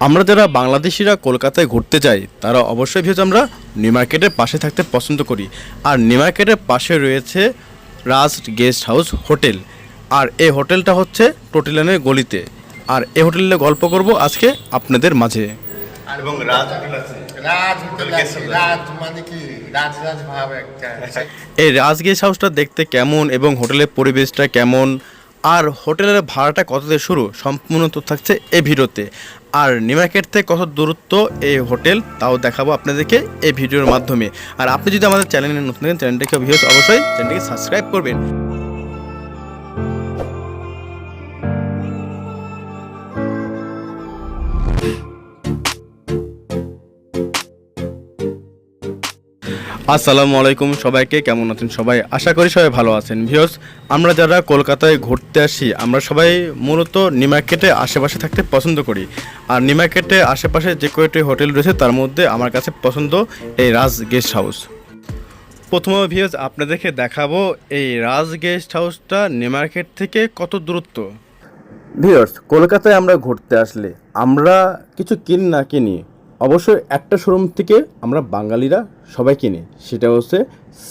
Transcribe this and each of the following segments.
আমরা যারা বাংলাদেশিরা কলকাতায় ঘুরতে যাই তারা অবশ্যই ভিউজ আমরা নিউ মার্কেটের পাশে থাকতে পছন্দ করি। আর নিউ মার্কেটের পাশে রয়েছে রাজ গেস্ট হাউস হোটেল। আর এই হোটেলটা হচ্ছে টোটিলানের গলিতে। আর এই হোটেলে গল্প করব আজকে আপনাদের মাঝে। আর এবং রাজ হোটেল আছে। রাজ হোটেল আছে। রাজ মানে কি? রাজ রাজ ভাব একটা। এই রাজ গেস্ট হাউসটা দেখতে কেমন এবং হোটেলের পরিবেশটা কেমন? আর হোটেলের ভাড়াটা কত দিয়ে শুরু সম্পূর্ণ তথ্য থাকছে এই ভিডিওতে। আর নিমার্কেট থেকে কত দূরত্ব এই হোটেল, তাও দেখাবো আপনাদেরকে এই ভিডিওর মাধ্যমে। আর আপনি যদি আমাদের চ্যানেলে নতুন চ্যানেলটাকে অবশ্যই চ্যানেলটিকে সাবস্ক্রাইব করবেন। আসসালামু আলাইকুম সবাইকে, কেমন আছেন সবাই? আশা করি সবাই ভালো আছেন। ভিউস আমরা যারা কলকাতায় ঘুরতে আসি, আমরা সবাই মূলত নিমার্কেটে আশেপাশে থাকতে পছন্দ করি। আর নিমার্কেটে আশেপাশে যে কয়েকটি হোটেল রয়েছে, তার মধ্যে আমার কাছে পছন্দ এই রাজ গেস্ট হাউস। প্রথমে ভিউস আপনাদেরকে দেখাবো এই রাজ গেস্ট হাউসটা নিমার্কেট থেকে কত দূরত্ব? ভিউয়ার্স, কলকাতায় আমরা ঘুরতে আসলে আমরা কিছু কিনি না কিনি অবশ্যই একটা শোরুম থেকে আমরা বাঙালিরা সবাই কিনি সেটা হচ্ছে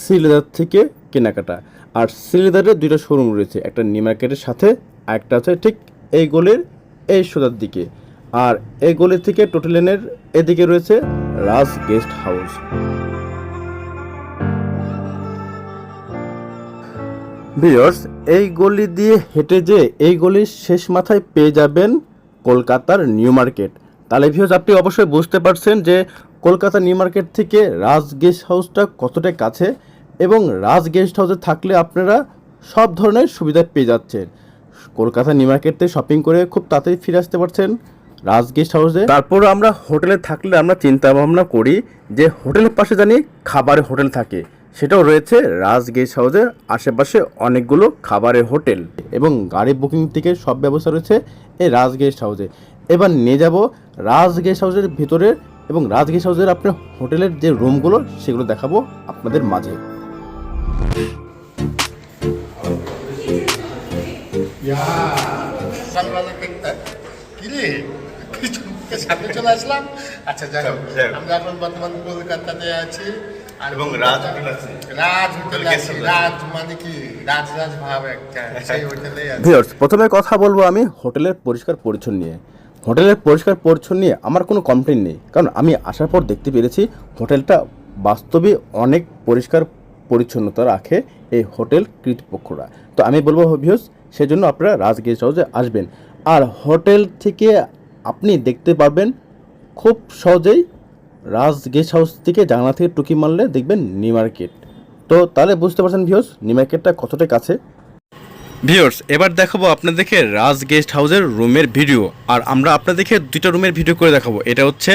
সিলেদার থেকে কেনাকাটা। আর সিলেদারের দুইটা শোরুম রয়েছে, একটা নিউ মার্কেটের সাথে আর একটা আছে ঠিক এই গলির এই সোজার দিকে। আর এই গলি থেকে টোটালেনের এদিকে রয়েছে রাজ গেস্ট হাউস ভিউয়ার্স এই গলি দিয়ে হেঁটে যে এই গলির শেষ মাথায় পেয়ে যাবেন কলকাতার নিউ মার্কেট। তাহলে ভিউয়ার্স আপনি অবশ্যই বুঝতে পারছেন যে কলকাতা নিউ মার্কেট থেকে রাজ গেস্ট হাউসটা কতটা কাছে এবং রাজ গেস্ট হাউসে থাকলে আপনারা সব ধরনের সুবিধা পেয়ে যাচ্ছেন। কলকাতা নিউ মার্কেট শপিং করে খুব তাড়াতাড়ি ফিরে আসতে পারছেন রাজ গেস্ট হাউসে। তারপর আমরা হোটেলে থাকলে আমরা চিন্তা ভাবনা করি যে হোটেলের পাশে জানি খাবারের হোটেল থাকে সেটাও রয়েছে রাজ গেস্ট হাউসের আশেপাশে অনেকগুলো খাবারের হোটেল। এবং গাড়ি বুকিং থেকে সব ব্যবস্থা রয়েছে এই রাজ গেস্ট হাউসে। এবার নিয়ে যাব রাজ গেস্ট হাউসের ভিতরে এবং রাজ গেস্ট হাউসের আপনার হোটেলের যে রুমগুলো সেগুলো দেখাবো আপনাদের মাঝে। সামনে চলে আসলাম। আচ্ছা যাই হোক। আমরা এখন বর্তমান কলকাতাতে আছি। এবং রাজ হোটেল আছে। রাজ হোটেল আছে। রাজ মানে কি? রাজ রাজ ভাব একটা। সেই হোটেলে প্রথমে কথা বলব আমি হোটেলের পরিষ্কার পরিচ্ছন্ন নিয়ে। হোটেলের পরিষ্কার পরিচ্ছন্ন নিয়ে আমার কোনো কমপ্লেন নেই। কারণ আমি আসার পর দেখতে পেরেছি হোটেলটা বাস্তবে অনেক পরিষ্কার পরিচ্ছন্নতা রাখে এই হোটেল কর্তৃপক্ষরা তো আমি বলব ভিউস সেজন্য আপনারা রাজ গেস্ট হাউসে আসবেন। আর হোটেল থেকে আপনি দেখতে পারবেন খুব সহজেই রাজ গেস্ট হাউস থেকে জানলা থেকে টুকি মারলে দেখবেন নিউ মার্কেট তো তাহলে বুঝতে পারছেন ভিউস নিউ মার্কেটটা কতটা কাছে? ভিউয়ার্স, এবার দেখাবো আপনাদেরকে রাজ গেস্ট হাউসের রুমের ভিডিও। আর আমরা আপনাদেরকে দুইটা রুমের ভিডিও করে দেখাবো। এটা হচ্ছে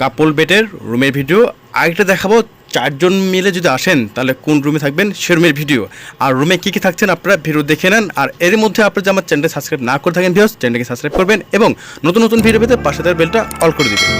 কাপল বেডের রুমের ভিডিও। আরেকটা দেখাবো, চারজন মিলে যদি আসেন, তাহলে কোন রুমে থাকবেন সে রুমের ভিডিও। আর রুমে কী কী থাকছেন আপনারা ভিডিও দেখে নেন। আর এর মধ্যে আপনারা যদি আমার চ্যানেলটা সাবস্ক্রাইব না করে থাকেন, ভিউয়ার্স, চ্যানেলটাকে সাবস্ক্রাইব করবেন এবং নতুন নতুন ভিডিও পেতে পাশে তার বেলটা অল করে দিবেন।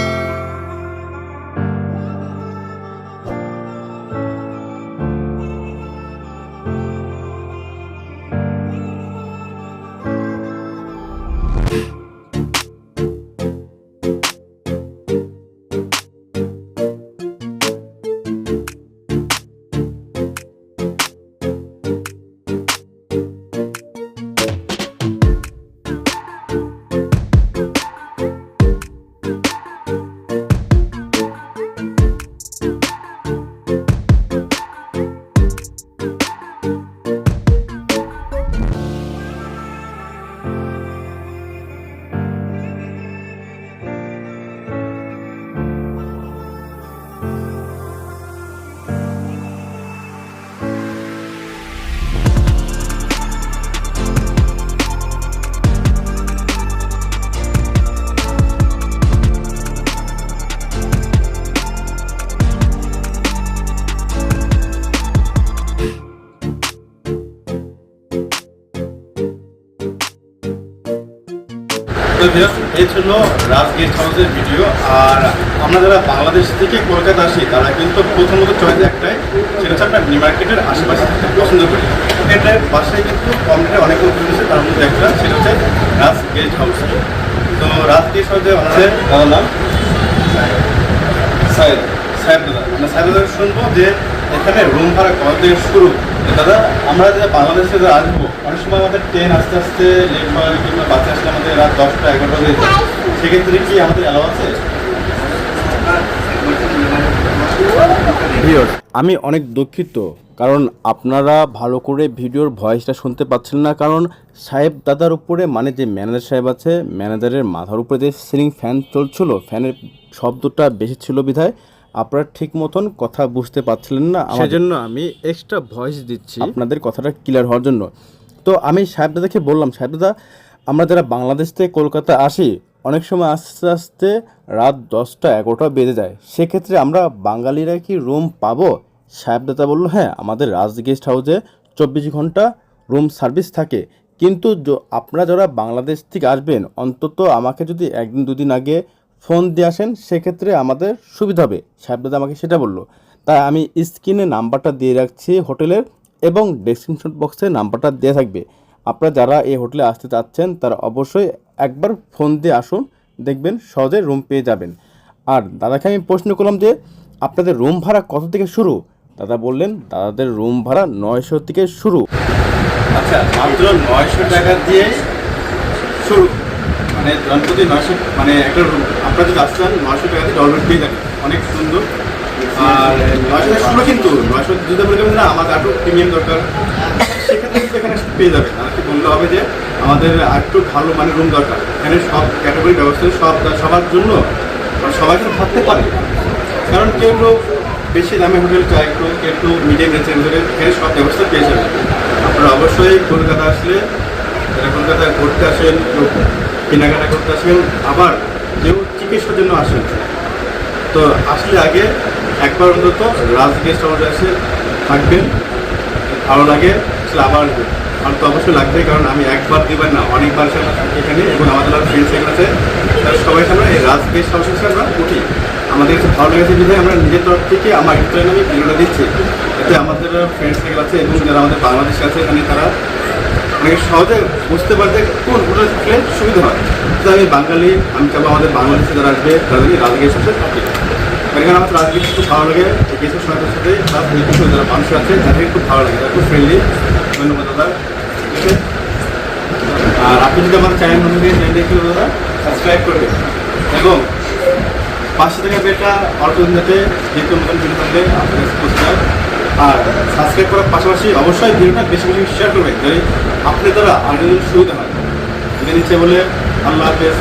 তো এই ছিল রাজ গেস্ট হাউসের ভিডিও, আর আমরা যারা বাংলাদেশ থেকে কলকাতা আসি, তারা কিন্তু প্রথমত চয়েস একটাই, সেটা হচ্ছে আপনার নিউ মার্কেটের আশেপাশে থাকতে পছন্দ করি। এটার পাশে কিন্তু কম রেটে অনেক হোটেল রয়েছে তার মধ্যে একটা, সেটা হচ্ছে রাজ গেস্ট হাউস। তো রাত্রি সহজে হচ্ছে দাদা নাম সাহেব দাদা। মানে সাহেব শুনব যে এখানে রুম ভাড়া কত থেকে শুরু? দাদা, আমরা যে বাংলাদেশে আসব, অনেক সময় আমাদের ট্রেন আস্তে আস্তে লেট হয় কিংবা আমাদের রাত দশটা এগারোটা হয়ে যায় সেক্ষেত্রে কি আমাদের অ্যালাউ আছে? আমি অনেক দুঃখিত কারণ আপনারা ভালো করে ভিডিওর ভয়েসটা শুনতে পাচ্ছেন না কারণ সাহেব দাদার উপরে মানে যে ম্যানেজার সাহেব আছে ম্যানেজারের মাথার উপরে যে সিলিং ফ্যান চলছিল ফ্যানের শব্দটা বেশি ছিল বিধায় আপনারা ঠিক মতন কথা বুঝতে পারছিলেন না সেজন্য আমি এক্সট্রা ভয়েস দিচ্ছি। আপনাদের কথাটা ক্লিয়ার হওয়ার জন্য। তো আমি সাহেব দাদাকে বললাম সাহেব দাদা আমরা যারা বাংলাদেশ থেকে কলকাতা আসি, অনেক সময় আস্তে আস্তে রাত দশটা এগারোটা বেজে যায়। সেক্ষেত্রে আমরা বাঙালিরা কি রুম পাবো? সাহেব দাদা বলল হ্যাঁ আমাদের রাজ গেস্ট হাউসে চব্বিশ ঘণ্টা রুম সার্ভিস থাকে। কিন্তু আপনারা যারা বাংলাদেশ থেকে আসবেন, অন্তত আমাকে যদি একদিন দুদিন আগে ফোন দিয়ে আসেন, সেক্ষেত্রে আমাদের সুবিধা হবে। সাহেব দাদা আমাকে সেটা বলল। তাই আমি স্ক্রিনে নাম্বারটা দিয়ে রাখছি হোটেলের এবং ডেসক্রিপশন বক্সে নাম্বারটা দেওয়া থাকবে। আপনারা যারা এই হোটেলে আসতে চাচ্ছেন তারা অবশ্যই একবার ফোন দিয়ে আসুন দেখবেন সহজে রুম পেয়ে যাবেন। আর দাদাকে আমি প্রশ্ন করলাম যে আপনাদের রুম ভাড়া কত থেকে শুরু? দাদা বললেন দাদাদের রুম ভাড়া নয়শো থেকে শুরু। আচ্ছা মাত্র নয়শো টাকা দিয়ে শুরু। মানে জনপ্রতি নয়শো মানে একটা room, আপনারা যদি আসছেন নয়শো টাকা দিয়ে ডলবেট পেয়ে যাবেন। অনেক সুন্দর। আর নয়শো শুরু কিন্তু নয়শো যদি বলবেন না আমাদের আরও প্রিমিয়াম দরকার। পেয়ে যাবেন আমাকে বলতে হবে যে, আমাদের একটু ভালো মানে রুম দরকার। এখানে সব ক্যাটাগরি ব্যবস্থা সব সবার জন্য সবাই কিন্তু থাকতে পারে। কারণ কেউ বেশি দামে হোটেল চায় একটু একটু মিডিয়াম রেঞ্জের ভিতরে এখানে সব ব্যবস্থা পেয়ে যাবেন আপনারা অবশ্যই কলকাতা আসলে, যারা কলকাতায় ঘুরতে আসেন কেনাকাটা করতে আসেন, আবার কেউ চিকিৎসার জন্য আসেন। তো আসলে আগে একবার অন্তত রাজ গেস্ট হাউসে এসে থাকবেন, ভালো লাগে, আসলে আবার আমার তো অবশ্যই লাগবে কারণ আমি একবার দুবার না, অনেকবার এখানে এবং আমাদের ফ্রেন্ডস এখানে আছে। তারা সবাই আমরা এই রাজ গেস্ট হাউসে আমরা উঠি। আমাদের কাছে ভালো লেগেছে বিধায় আমরা নিজের তরফ থেকে আমার ইন্টারনেট আমি ভিডিওটা দিচ্ছি। এতে আমাদের ফ্রেন্ডস থেকে আছে এবং যারা আমাদের বাংলাদেশে আছে এখানে তারা অনেক সহজে বুঝতে পারবে কোন হোটেলে থাকলে সুবিধা হয়। তো আমি বাঙালি, আমি চাবো আমাদের বাংলাদেশে যারা আসবে, তারা যদি রাজগীর সাথে থাকে এখানে আমার রাজগীর খুব ভালো লাগে, এই গেস্টের সঙ্গে সাথে কিছু যারা মানুষ আছে তাদের খুব ভালো লাগে, তারা খুব ফ্রেন্ডলি ধন্যবাদ, দাদা? আর আপনি যদি আমার চ্যানেল নতুন দিয়ে চ্যানেলটা একটু, দাদা সাবস্ক্রাইব করবেন। এবং পাঁচশো টাকা বেটা অল্প দিনতে যেহেতু নতুন ভিডিও থাকলে আপনার কাছে আর সাবস্ক্রাইব করার পাশাপাশি অবশ্যই ভিডিওটা বেশি বেশি শেয়ার করবেন, যাতে আপনার দ্বারা আরেকজন সুবিধা হয়। নিচ্ছে বলে, আল্লাহ হাফেজ।